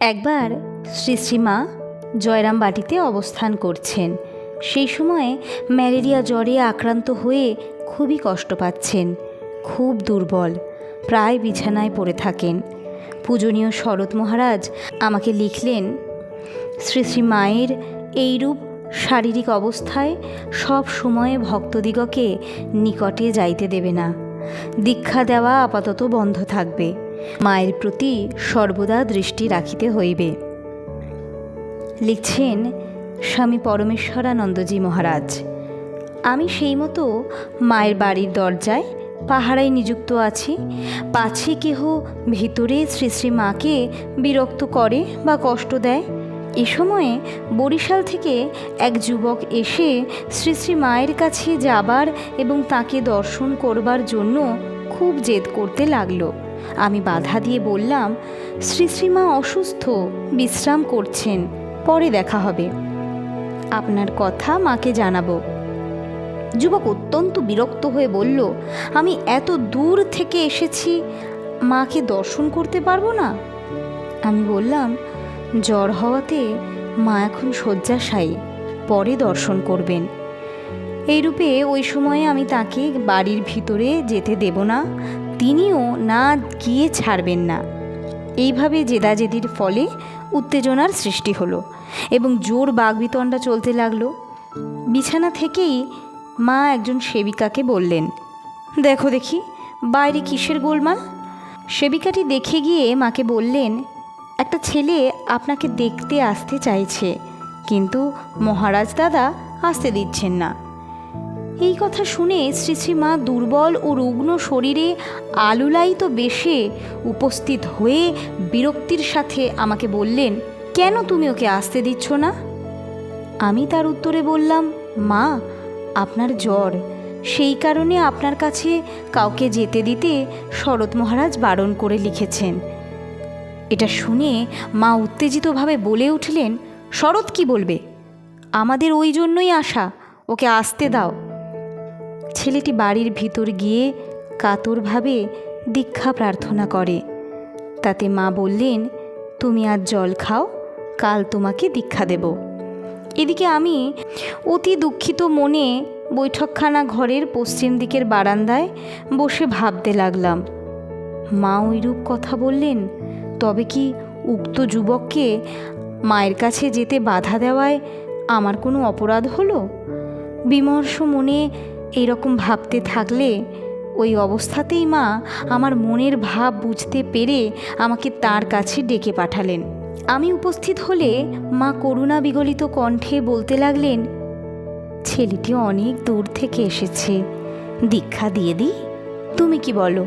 একবার শ্রী শ্রীমা জয়রাম বাটিতে অবস্থান করছেন। সেই সময়ে ম্যালেরিয়া জ্বরে আক্রান্ত হয়ে খুবই কষ্ট পাচ্ছেন, খুব দুর্বল, প্রায় বিছানায় পড়ে থাকেন। পূজনীয় শরৎ মহারাজ আমাকে লিখলেন, শ্রী শ্রী মায়ের এইরূপ শারীরিক অবস্থায় সব সময়ে ভক্তদিগকে নিকটে যাইতে দেবে না। দীক্ষা দেওয়া আপাতত বন্ধ থাকবে। মায়ের প্রতি সর্বদা দৃষ্টি রাখিতে হইবে। লিখছেন স্বামী পরমেশ্বরানন্দজি মহারাজ, আমি সেই মতো মায়ের বাড়ির দরজায় পাহারায় নিযুক্ত আছি। পাছে কেহ ভিতরে শ্রী শ্রী মাকে বিরক্ত করে বা কষ্ট দেয়? এ সময়ে বরিশাল থেকে এক যুবক এসে শ্রী শ্রী মায়ের কাছে যাবার এবং তাকে দর্শন করবার জন্য খুব জেদ করতে লাগল। আমি বাধা দিয়ে বললাম, শ্রী শ্রীমা অসুস্থ, বিশ্রাম করছেন, পরে দেখা হবে। আপনার কথা মাকে জানাব। যুবক অত্যন্ত বিরক্ত হয়ে বলল, আমি এত দূর থেকে এসেছি, মাকে দর্শন করতে পারব না? আমি বললাম, জ্বর হওয়াতে মা এখন শয্যাশায়ী, পরে দর্শন করবেন। এইরূপে ওই সময়ে আমি তাকে বাড়ির ভিতরে যেতে দেব না তিনিও না গিয়ে ছাড়বেন না। এইভাবে জেদাজেদির ফলে উত্তেজনার সৃষ্টি হলো এবং জোর বাগবিতণ্ডা চলতে লাগল। বিছানা থেকেই মা একজন সেবিকাকে বললেন, দেখো দেখি, বাইরে কিসের গোলমাল? সেবিকাটি দেখে গিয়ে মাকে বললেন, একটা ছেলে আপনাকে দেখতে আসতে চাইছে, কিন্তু মহারাজ দাদা আসতে দিচ্ছেন না। এই কথা শুনে শ্রী শ্রী মা দুর্বল ও রুগ্ন শরীরে আলুলায়িত বেশে উপস্থিত হয়ে বিরক্তির সাথে আমাকে বললেন, কেন তুমি ওকে আসতে দিচ্ছ না? আমি তার উত্তরে বললাম, মা, আপনার জ্বর। সেই কারণে আপনার কাছে কাউকে যেতে দিতে শরৎ মহারাজ বারণ করে লিখেছেন। এটা শুনে মা উত্তেজিতভাবে বলে উঠলেন, শরৎ কি বলবে? আমাদের ওই জন্যই আশা ওকে আসতে দাও। ছেলেটি বাড়ির ভিতর গিয়ে কাতরভাবে দীক্ষা প্রার্থনা করে। তাতে মা বললেন, তুমি আজ জল খাও, কাল তোমাকে দীক্ষা দেব। এদিকে আমি অতি দুঃখিত মনে বৈঠকখানা ঘরের পশ্চিম দিকের বারান্দায় বসে ভাবতে লাগলাম। মা ওইরূপ কথা বললেন, তবে কি উক্ত যুবককে মায়ের কাছে যেতে বাধা দেওয়ায় আমার কোনো অপরাধ হলো? বিমর্ষ মনে এইরকম ভাবতে থাকলে ওই অবস্থাতেই মা আমার মনের ভাব বুঝতে পেরে আমাকে তার কাছে ডেকে পাঠালেন। আমি উপস্থিত হলে মা করুণা বিগলিত কণ্ঠে বলতে লাগলেন, ছেলেটি অনেক দূর থেকে এসেছে। দীক্ষা দিয়ে দিই? তুমি কি বলো?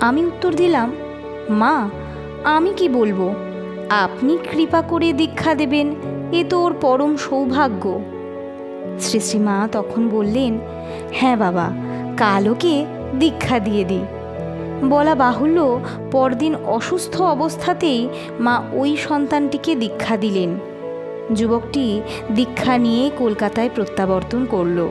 আমি উত্তর দিলাম, মা, আমি কি বলব? আপনি কৃপা করে দীক্ষা দেবেন, এ তো ওর পরম সৌভাগ্য। শ্রী শ্রীমা তখন বললেন হ্যাঁ বাবা কাল ওকে দীক্ষা দিয়ে দিই। বলা বাহুল্য পরদিন অসুস্থ অবস্থাতেই মা ওই সন্তানটিকে দীক্ষা দিলেন। যুবকটি দীক্ষা নিয়ে কলকাতায় প্রত্যাবর্তন করল।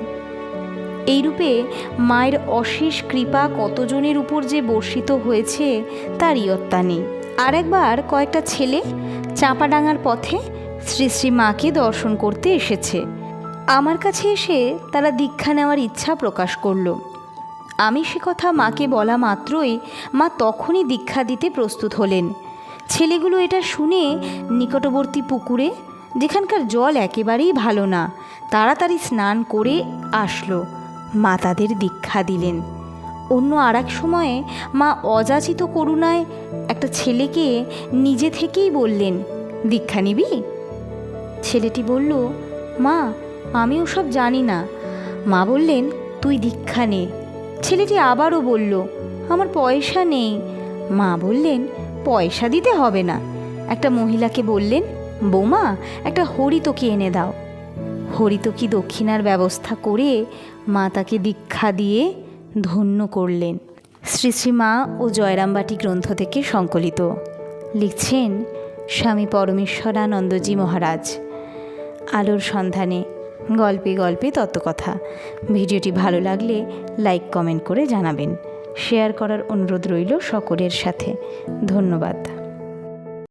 এইরূপে মায়ের অশেষ কৃপা কতজনের উপর যে বর্ষিত হয়েছে তার ইয়ত্তা নেই আরেকবার কয়েকটা ছেলে চাঁপাডাঙ্গার পথে শ্রী শ্রী মাকে দর্শন করতে এসেছে। আমার কাছে এসে তারা দীক্ষা নেওয়ার ইচ্ছা প্রকাশ করল। আমি সে কথা মাকে বলা মাত্রই মা তখনই দীক্ষা দিতে প্রস্তুত হলেন। ছেলেগুলো এটা শুনে নিকটবর্তী পুকুরে, যেখানকার জল একেবারেই ভালো না, তাড়াতাড়ি স্নান করে আসলো। মা তাদের দীক্ষা দিলেন। অন্য আর এক সময়ে মা অযাচিত করুণায় একটা ছেলেকে নিজে থেকেই বললেন, দীক্ষা নিবি? ছেলেটি বলল, মা আমি ওসব জানি না। মা বললেন, তুই দীক্ষা নে। ছেলেটি আবারও বলল, আমার পয়সা নেই। মা বললেন, পয়সা দিতে হবে না। একটা মহিলাকে বললেন, বৌমা, একটা হরিতকি এনে দাও। হরিতকি দক্ষিণার ব্যবস্থা করে মা তাকে দীক্ষা দিয়ে ধন্য করলেন। শ্রী শ্রীমা ও জয়রামবাটি গ্রন্থ থেকে সংকলিত। লিখছেন স্বামী পরমেশ্বরানন্দজি মহারাজ। আলোর সন্ধানে গল্পে গল্পে তত্ত্বকথা। ভিডিওটি ভালো লাগলে লাইক, কমেন্ট করে জানাবেন। শেয়ার করার অনুরোধ রইল সকলের সাথে। ধন্যবাদ।